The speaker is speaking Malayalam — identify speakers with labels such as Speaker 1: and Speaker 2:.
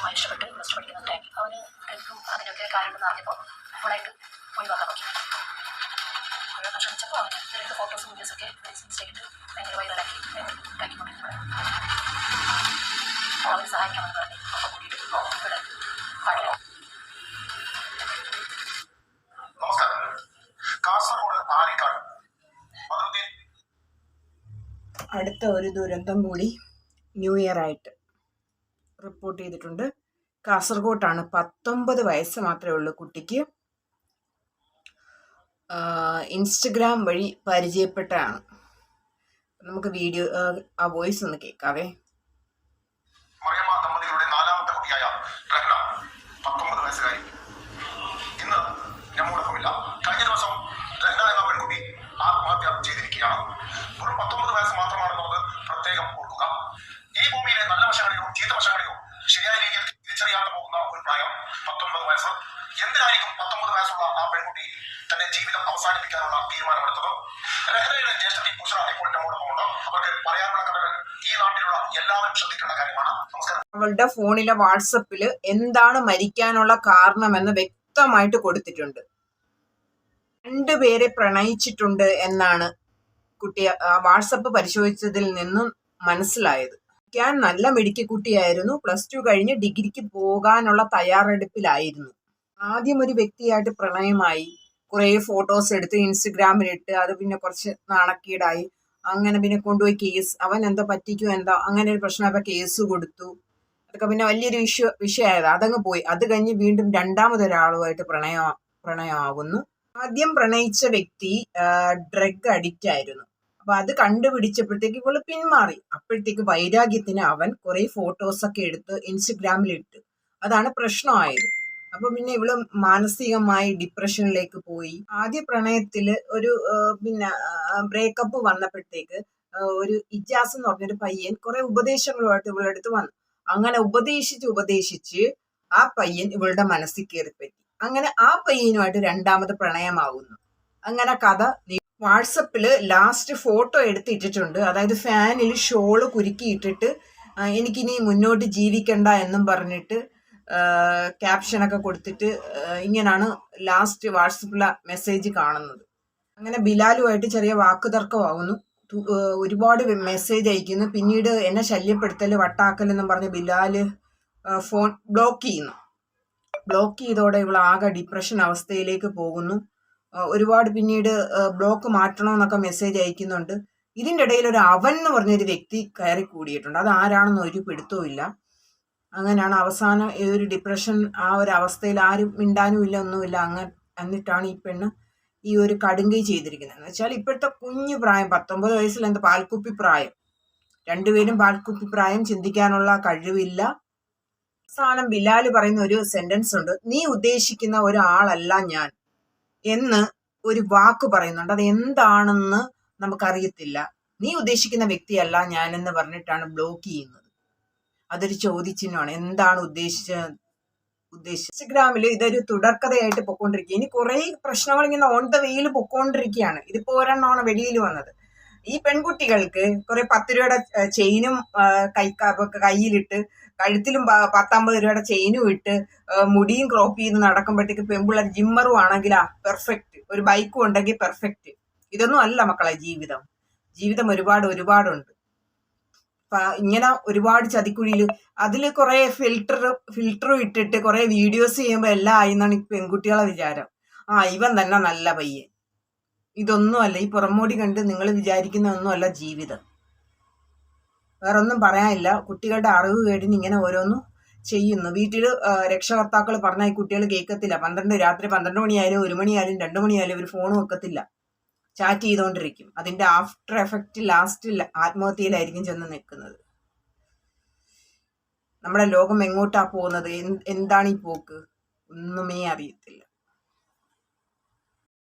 Speaker 1: ഭയങ്കരമായി ഇഷ്ടപ്പെട്ട്. പ്ലസ് ടു പഠിക്കുന്ന ടൈം അവന് ഡ്രിങ്കും അതിനൊക്കെ കാര്യമുണ്ടെന്ന് അറിഞ്ഞപ്പോൾ ഫുള്ളായിട്ട് ഒഴിവാക്കാൻ നോക്കി ഒഴിവാക്കാൻ ശ്രമിച്ചപ്പോൾ അവന് രണ്ട് ഫോട്ടോസും വീഡിയോസൊക്കെ ചെയ്തിട്ട് ഭയങ്കര വൈറലാക്കി ഉണ്ടാക്കിക്കൊണ്ടിരുന്നത് അവന് സഹായിക്കാമെന്ന് പറഞ്ഞു അപ്പോൾ കൂട്ടിയിട്ട് ഇവിടെ പാടില്ല.
Speaker 2: അടുത്ത ഒരു ദുരന്തം കൂടി ന്യൂ ഇയർ ആയിട്ട്. റിപ്പോർട്ട് ചെയ്തിട്ടുണ്ട്. കാസർഗോട്ടാണ് പത്തൊമ്പത് വയസ്സ് മാത്രമേ ഉള്ളൂ കുട്ടിക്ക്. ഇൻസ്റ്റഗ്രാം വഴി പരിചയപ്പെട്ടാണ് നമുക്ക് വീഡിയോ ആ വോയിസ് ഒന്ന് കേൾക്കാവേ.
Speaker 3: പ്രായം പത്തൊമ്പത് വയസ്സ് എന്തിനായിരിക്കും പത്തൊമ്പത് വയസ്സുള്ള ആ പെൺകുട്ടി തന്റെ ജീവിതം അവസാനിപ്പിക്കാനുള്ള തീരുമാനമെടുത്തത്? രഹ്റയുടെ ജ്യേഷ്ഠത്തി ഉഷ ഇപ്പോൾ നമ്മോടൊപ്പമുണ്ട് അവർക്ക് പറയാനുള്ള കഥകൾ ഈ നാട്ടിലുള്ള എല്ലാവരും ശ്രദ്ധിക്കേണ്ട കാര്യമാണ്. നമസ്കാരം.
Speaker 2: അവളുടെ ഫോണിലെ വാട്സപ്പിൽ എന്താണ് മരിക്കാനുള്ള കാരണമെന്ന് വ്യക്തമായിട്ട് കൊടുത്തിട്ടുണ്ട്. രണ്ടുപേരെ പ്രണയിച്ചിട്ടുണ്ട് എന്നാണ് കുട്ടി വാട്സപ്പ് പരിശോധിച്ചതിൽ നിന്നും മനസ്സിലായത്. ഞാൻ നല്ല മെഡിക്കൽ കുട്ടിയായിരുന്നു. പ്ലസ് ടു കഴിഞ്ഞ് ഡിഗ്രിക്ക് പോകാനുള്ള തയ്യാറെടുപ്പിലായിരുന്നു. ആദ്യം ഒരു വ്യക്തിയായിട്ട് പ്രണയമായി. കുറേ ഫോട്ടോസ് എടുത്ത് ഇൻസ്റ്റഗ്രാമിലിട്ട് അത് പിന്നെ കുറച്ച് നാണക്കേടായി. അങ്ങനെ പിന്നെ കൊണ്ടുപോയി കേസ്. അവൻ എന്താ പറ്റിക്കോ എന്താ? അങ്ങനെ ഒരു പ്രശ്നം അപ്പൊ കേസ് കൊടുത്തു. അതൊക്കെ പിന്നെ വലിയൊരു വിഷയ വിഷയമായത്. അതങ്ങ് പോയി. അത് കഴിഞ്ഞ് വീണ്ടും രണ്ടാമതൊരാളുമായിട്ട് പ്രണയ പ്രണയമാകുന്നു ആദ്യം പ്രണയിച്ച വ്യക്തി ഡ്രഗ് അഡിക്റ്റ് ആയിരുന്നു അപ്പൊ അത് കണ്ടുപിടിച്ചപ്പോഴത്തേക്ക് ഇവൾ പിന്മാറി. അപ്പോഴത്തേക്ക് വൈരാഗ്യത്തിന് അവൻ കുറെ ഫോട്ടോസ് ഒക്കെ എടുത്ത് ഇൻസ്റ്റഗ്രാമിൽ ഇട്ട് അതാണ് പ്രശ്നമായത്. അപ്പൊ പിന്നെ ഇവൾ മാനസികമായി ഡിപ്രഷനിലേക്ക് പോയി. ആദ്യ പ്രണയത്തിൽ ഒരു പിന്നെ ബ്രേക്കപ്പ് വന്നപ്പോഴത്തേക്ക് ഒരു ഇജാസ് എന്ന് പറഞ്ഞൊരു പയ്യൻ കുറെ ഉപദേശങ്ങളുമായിട്ട് ഇവളുടെ അടുത്ത് വന്നു. അങ്ങനെ ഉപദേശിച്ച് ഉപദേശിച്ച് ആ പയ്യൻ ഇവളുടെ മനസ്സിൽ കയറിപ്പറ്റി അങ്ങനെ ആ പയ്യനുമായിട്ട് രണ്ടാമത് പ്രണയമാകുന്നു അങ്ങനെ കഥ വാട്സപ്പിൽ ലാസ്റ്റ് ഫോട്ടോ എടുത്തിട്ടിട്ടുണ്ട്. അതായത് ഫാനിൽ ഷോൾ കുരുക്കിയിട്ടിട്ട് എനിക്കിനി മുന്നോട്ട് ജീവിക്കണ്ട എന്നും പറഞ്ഞിട്ട് ക്യാപ്ഷനൊക്കെ കൊടുത്തിട്ട് ഇങ്ങനെയാണ് ലാസ്റ്റ് വാട്സപ്പിലെ മെസ്സേജ് കാണുന്നത്. അങ്ങനെ ബിലാലുമായിട്ട് ചെറിയ വാക്കുതർക്കമാകുന്നു ഒരുപാട് മെസ്സേജ് അയക്കുന്നു. പിന്നീട് എന്നെ ശല്യപ്പെടുത്തൽ വട്ടാക്കൽ എന്നും പറഞ്ഞ് ബിലാൽ ഫോൺ ബ്ലോക്ക് ചെയ്യുന്നു. ബ്ലോക്ക് ചെയ്തോടെ ഇവൾ ആകെ ഡിപ്രഷൻ അവസ്ഥയിലേക്ക് പോകുന്നു. ഒരുപാട് പിന്നീട് ബ്ലോക്ക് മാറ്റണമെന്നൊക്കെ മെസ്സേജ് അയക്കുന്നുണ്ട്. ഇതിന്റെ ഇടയിൽ ഒരു അവൻ എന്ന് പറഞ്ഞൊരു വ്യക്തി കയറി കൂടിയിട്ടുണ്ട്. അത് ആരാണെന്ന് ഒരു പിടുത്തവും ഇല്ല. അങ്ങനെയാണ് അവസാനം ഈ ഒരു ഡിപ്രഷൻ ആ ഒരു അവസ്ഥയിൽ ആരും മിണ്ടാനും ഇല്ല ഒന്നുമില്ല. അങ്ങ എന്നിട്ടാണ് ഈ പെണ്ണ് ഈ ഒരു കടുങ്കൈ ചെയ്തിരിക്കുന്നത്. എന്ന് വെച്ചാൽ ഇപ്പോഴത്തെ കുഞ്ഞു പ്രായം പത്തൊമ്പത് വയസ്സിൽ എന്ത് പാൽക്കുപ്പി പ്രായം. രണ്ടുപേരും പാൽക്കുപ്പി പ്രായം ചിന്തിക്കാനുള്ള കഴിവില്ല. അവസാനം ബിലാൽ പറയുന്ന ഒരു സെന്റൻസ് ഉണ്ട്. നീ ഉദ്ദേശിക്കുന്ന ഒരാളല്ല ഞാൻ. എന്ന് ഒരു വാക്ക് പറയുന്നുണ്ട്. അത് എന്താണെന്ന് നമുക്കറിയത്തില്ല. നീ ഉദ്ദേശിക്കുന്ന വ്യക്തിയല്ല ഞാൻ എന്ന് പറഞ്ഞിട്ടാണ് ബ്ലോക്ക് ചെയ്യുന്നത്. അതൊരു ചോദ്യചിഹ്നമാണ്. എന്താണ് ഉദ്ദേശിച്ച ഉദ്ദേശിച്ചത് ഇൻസ്റ്റഗ്രാമിൽ ഇതൊരു തുടർക്കഥയായിട്ട് പൊക്കോണ്ടിരിക്കുക ഇനി കുറെ പ്രശ്നങ്ങൾ ഇങ്ങനെ ഓൺ ദ വെയിൽ പൊക്കോണ്ടിരിക്കുകയാണ്. ഇതിപ്പോ ഒരെണ്ണമാണ് വെളിയിൽ വന്നത്. ഈ പെൺകുട്ടികൾക്ക് കുറെ പത്ത് രൂപയുടെ ചെയിനും കൈ കയ്യിലിട്ട് കഴുത്തിലും പത്തമ്പത് രൂപയുടെ ചെയിനും ഇട്ട് മുടിയും ക്രോപ്പ് ചെയ്ത് നടക്കുമ്പോഴത്തേക്ക് പെൺപിള്ളേർ ജിമ്മറും ആണെങ്കിലാ പെർഫെക്റ്റ് ഒരു ബൈക്കും ഉണ്ടെങ്കിൽ പെർഫെക്റ്റ് ഇതൊന്നും അല്ല മക്കളെ ജീവിതം. ജീവിതം ഒരുപാട് ഒരുപാടുണ്ട്. ഇങ്ങനെ ഒരുപാട് ചതിക്കുഴിയിൽ അതിൽ കുറെ ഫിൽട്ടർ ഫിൽട്ടറും ഇട്ടിട്ട് കുറെ വീഡിയോസ് ചെയ്യുമ്പോൾ എല്ലാം ആയി എന്നാണ് പെൺകുട്ടികളെ വിചാരം. ആ ഇവൻ തന്നെ നല്ല പയ്യൻ. ഇതൊന്നുമല്ല ഈ പുറമോടി കണ്ട് നിങ്ങൾ വിചാരിക്കുന്ന ഒന്നുമല്ല ജീവിതം. വേറൊന്നും പറയാനില്ല. കുട്ടികളുടെ അറിവ് കേടിന് ഇങ്ങനെ ഓരോന്നും ചെയ്യുന്നു. വീട്ടിൽ രക്ഷകർത്താക്കൾ പറഞ്ഞാൽ ഈ കുട്ടികൾ കേൾക്കത്തില്ല. പന്ത്രണ്ട് രാത്രി പന്ത്രണ്ട് മണിയായാലും ഒരു മണിയായാലും രണ്ടു മണിയായാലും ഒരു ഫോൺ വെക്കത്തില്ല ചാറ്റ് ചെയ്തുകൊണ്ടിരിക്കും അതിന്റെ ആഫ്റ്റർ എഫക്റ്റ് ലാസ്റ്റിൽ ആത്മഹത്യയിലായിരിക്കും ചെന്ന് നിൽക്കുന്നത്. നമ്മുടെ ലോകം എങ്ങോട്ടാ പോകുന്നത്? എന്താണ് ഈ പോക്ക്? ഒന്നുമേ അറിയത്തില്ല.